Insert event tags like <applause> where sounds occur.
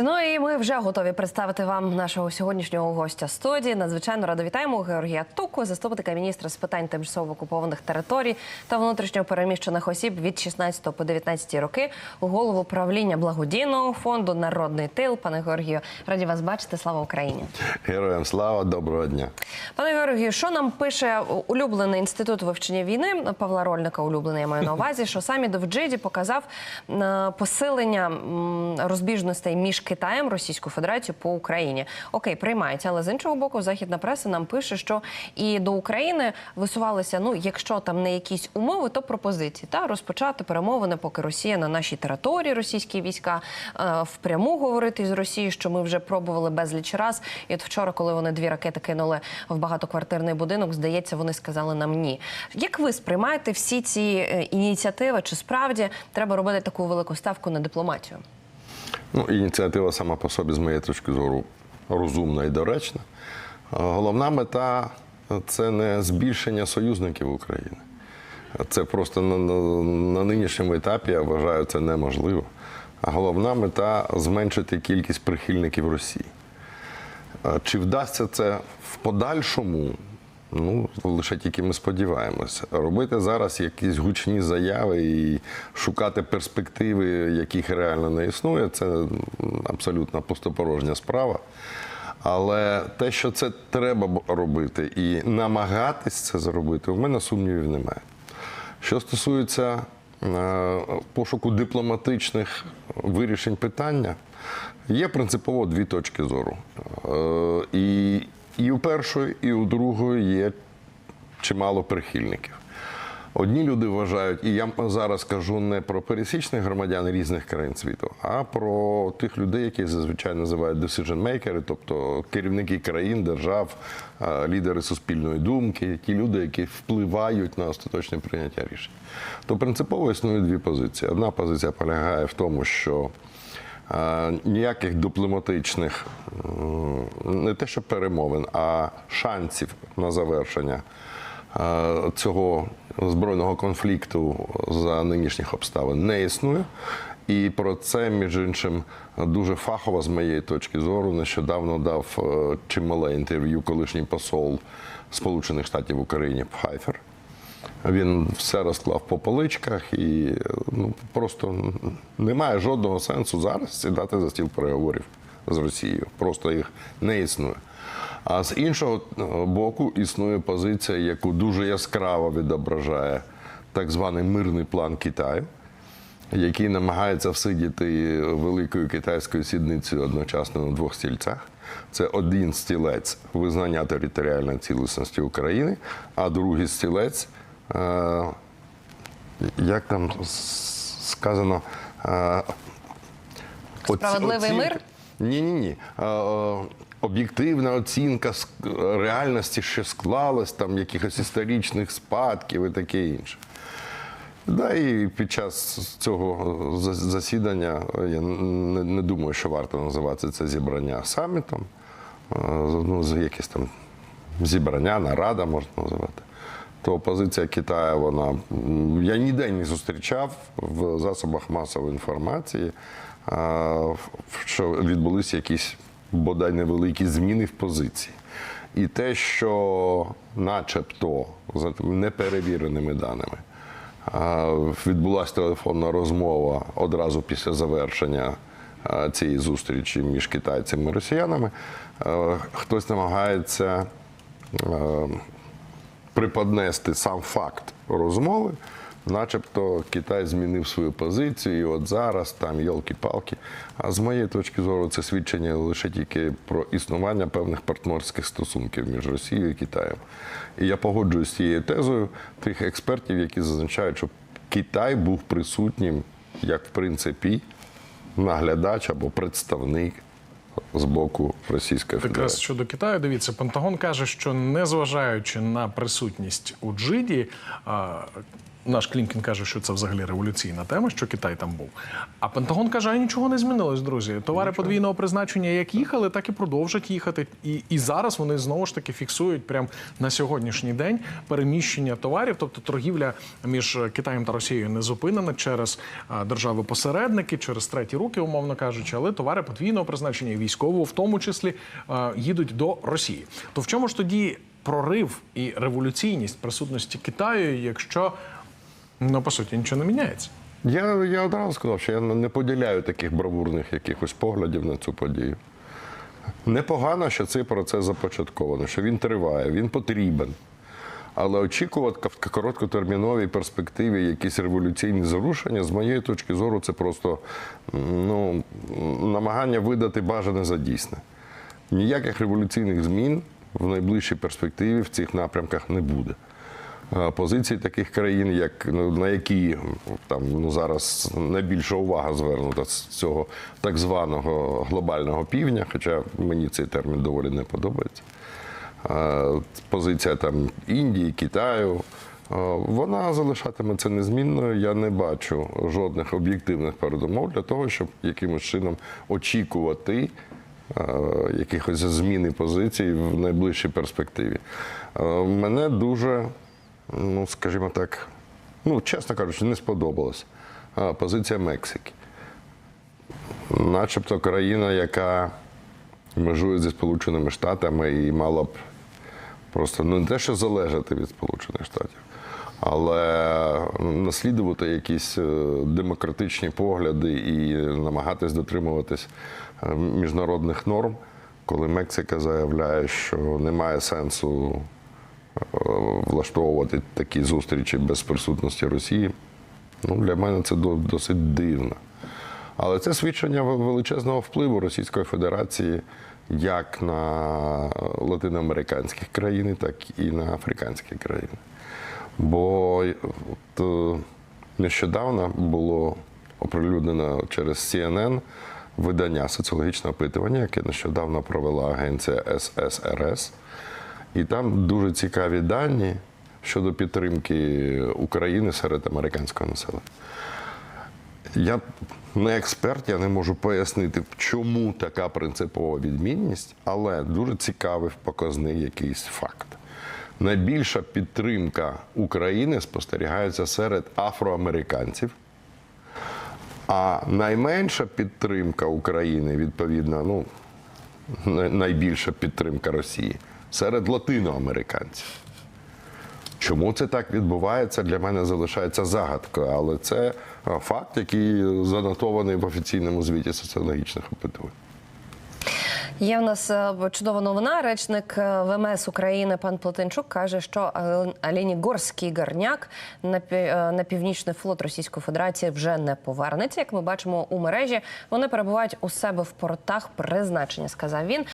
Ну і ми вже готові представити вам нашого сьогоднішнього гостя студії. Надзвичайно радо вітаємо Георгія Туку, заступника міністра з питань тимчасово окупованих територій та внутрішньо переміщених осіб від 16 по 19 роки, голову правління благодійного фонду Народний тил. Пане Георгію, раді вас бачити. Слава Україні! Героям слава, доброго дня. Пане Георгію, що нам пише улюблений інститут вивчення війни Павла Рольника? Улюблений я маю на <laughs> увазі, що саміт в Джиді показав е, посилення розбіжностей між Китаєм, Російською Федерацією по Україні. Окей, приймається, але з іншого боку, західна преса нам пише, що і до України висувалися. Ну, якщо там не якісь умови, то пропозиції та розпочати перемовини, поки Росія на нашій території, російські війська е, впряму говорити з Росією, що ми вже пробували безліч раз. І от вчора, коли вони дві ракети кинули в багатоквартирний будинок, здається, вони сказали нам ні. Як ви сприймаєте всі ці е, ініціативи? Чи справді треба робити таку велику ставку на дипломатію? Ну, ініціатива сама по собі, з моєї точки зору, розумна і доречна. Головна мета це не збільшення союзників України. Це просто на, на, на нинішньому етапі я вважаю це неможливо. А головна мета зменшити кількість прихильників Росії. Чи вдасться це в подальшому? Ну, лише тільки ми сподіваємося. Робити зараз якісь гучні заяви і шукати перспективи, яких реально не існує, це абсолютно пустопорожня справа. Але те, що це треба робити і намагатись це зробити, у мене сумнівів немає. Що стосується е, пошуку дипломатичних вирішень питання, є принципово дві точки зору. Е, І, і у першої, і у другої є чимало прихильників. Одні люди вважають, і я зараз кажу не про пересічних громадян різних країн світу, а про тих людей, які зазвичай називають decision makers, тобто керівники країн, держав, лідери суспільної думки, ті люди, які впливають на остаточне прийняття рішень. То принципово існує дві позиції. Одна позиція полягає в тому, що ніяких дипломатичних не те, що перемовин, а шансів на завершення е, цього збройного конфлікту за нинішніх обставин не існує. І про це, між іншим, дуже фахово, з моєї точки зору, нещодавно дав е, чимале інтерв'ю колишній посол Сполучених Штатів Україні Пфайфер. Він все розклав по поличках і ну, просто немає жодного сенсу зараз сідати за стіл переговорів з Росією. Просто їх не існує. А з іншого е, боку існує позиція, яку дуже яскраво відображає так званий мирний план Китаю, який намагається всидіти великою китайською сідницею одночасно на двох стільцях. Це один стілець визнання територіальної цілісності України, а другий стілець, е, як там сказано, е, оці- Справедливий мир? Ні, ні, ні. Об'єктивна оцінка реальності, що склалось, там якихось історичних спадків і таке інше. Да, і під час цього засідання я не, думаю, що варто називати це зібрання самітом. Е, Ну, з- якесь там зібрання, нарада можна називати. То позиція Китаю, вона я ніде не зустрічав в засобах масової інформації, що відбулися якісь бодай невеликі зміни в позиції. І те, що начебто за неперевіреними даними. Відбулася телефонна розмова одразу після завершення цієї зустрічі між китайцями і росіянами. Хтось намагається приподнести сам факт розмови, начебто Китай змінив свою позицію, і от зараз там йолки-палки. А з моєї точки зору, це свідчення лише тільки про існування певних партнерських стосунків між Росією і Китаєм. І я погоджуюсь з цією тезою тих експертів, які зазначають, що Китай був присутнім, як в принципі, наглядач або представник з боку Російської Якраз Федерації. щодо Китаю, дивіться, Пентагон каже, що незважаючи на присутність у Джиді, Наш Клімкін каже, що це взагалі революційна тема, що Китай там був. А Пентагон каже, а нічого не змінилось, друзі. Товари подвійного призначення як їхали, так і продовжать їхати. І, і зараз вони знову ж таки фіксують прямо на сьогоднішній день переміщення товарів, тобто торгівля між Китаєм та Росією не зупинена через держави-посередники, через треті руки, умовно кажучи, але товари подвійного призначення, і військового, в тому числі, їдуть до Росії. То в чому ж тоді прорив і революційність присутності Китаю, якщо ну по суті нічого не міняється? Я, я одразу сказав, що я не поділяю таких бравурних якихось поглядів на цю подію. Непогано, що цей процес започаткований, що він триває, він потрібен. Але очікувати в короткотерміновій перспективі якісь революційні зрушення, з моєї точки зору, це просто ну, намагання видати бажане за дійсне. Ніяких революційних змін в найближчій перспективі в цих напрямках не буде. Е, Позиції таких країн, як ну, на які там ну зараз найбільша увага звернута з цього так званого глобального півдня, хоча мені цей термін доволі не подобається. Е, Позиція там Індії, Китаю. е, Вона залишатиметься незмінною. Я не бачу жодних об'єктивних передумов для того, щоб якимось чином очікувати якихось зміни позицій в найближчій перспективі. Мене дуже, ну скажімо так, ну чесно кажучи, не сподобалась позиція Мексики. Начебто країна, яка межує зі Сполученими Штатами і мала б просто ну, не те, що залежати від Сполучених Штатів, але наслідувати якісь е, демократичні погляди і намагатись дотримуватись е, міжнародних норм, коли Мексика заявляє, що немає сенсу влаштовувати такі зустрічі без присутності Росії. Ну, для мене це досить дивно. Але це свідчення величезного впливу Російської Федерації як на латиноамериканські країни, так і на африканські країни. Бо е, от, е, нещодавно було оприлюднено через CNN видання соціологічне опитування, яке нещодавно провела агенція ССРС. І там дуже цікаві дані щодо підтримки України серед американського населення. Я не експерт, я не можу пояснити, чому така принципова відмінність, але дуже цікавий показний якийсь факт. Найбільша підтримка України спостерігається серед афроамериканців, а найменша підтримка України, відповідно, ну, найбільша підтримка Росії серед латиноамериканців. Чому це так відбувається, для мене залишається загадкою, але це е, факт, який занотований в офіційному звіті соціологічних опитувань. Є в нас е, чудова новина. Речник е, ВМС України пан Плотинчук каже, що е, Ленігорський гарняк на північний флот Російської Федерації вже не повернеться. Як ми бачимо у мережі, вони перебувають у себе в портах призначення, сказав він.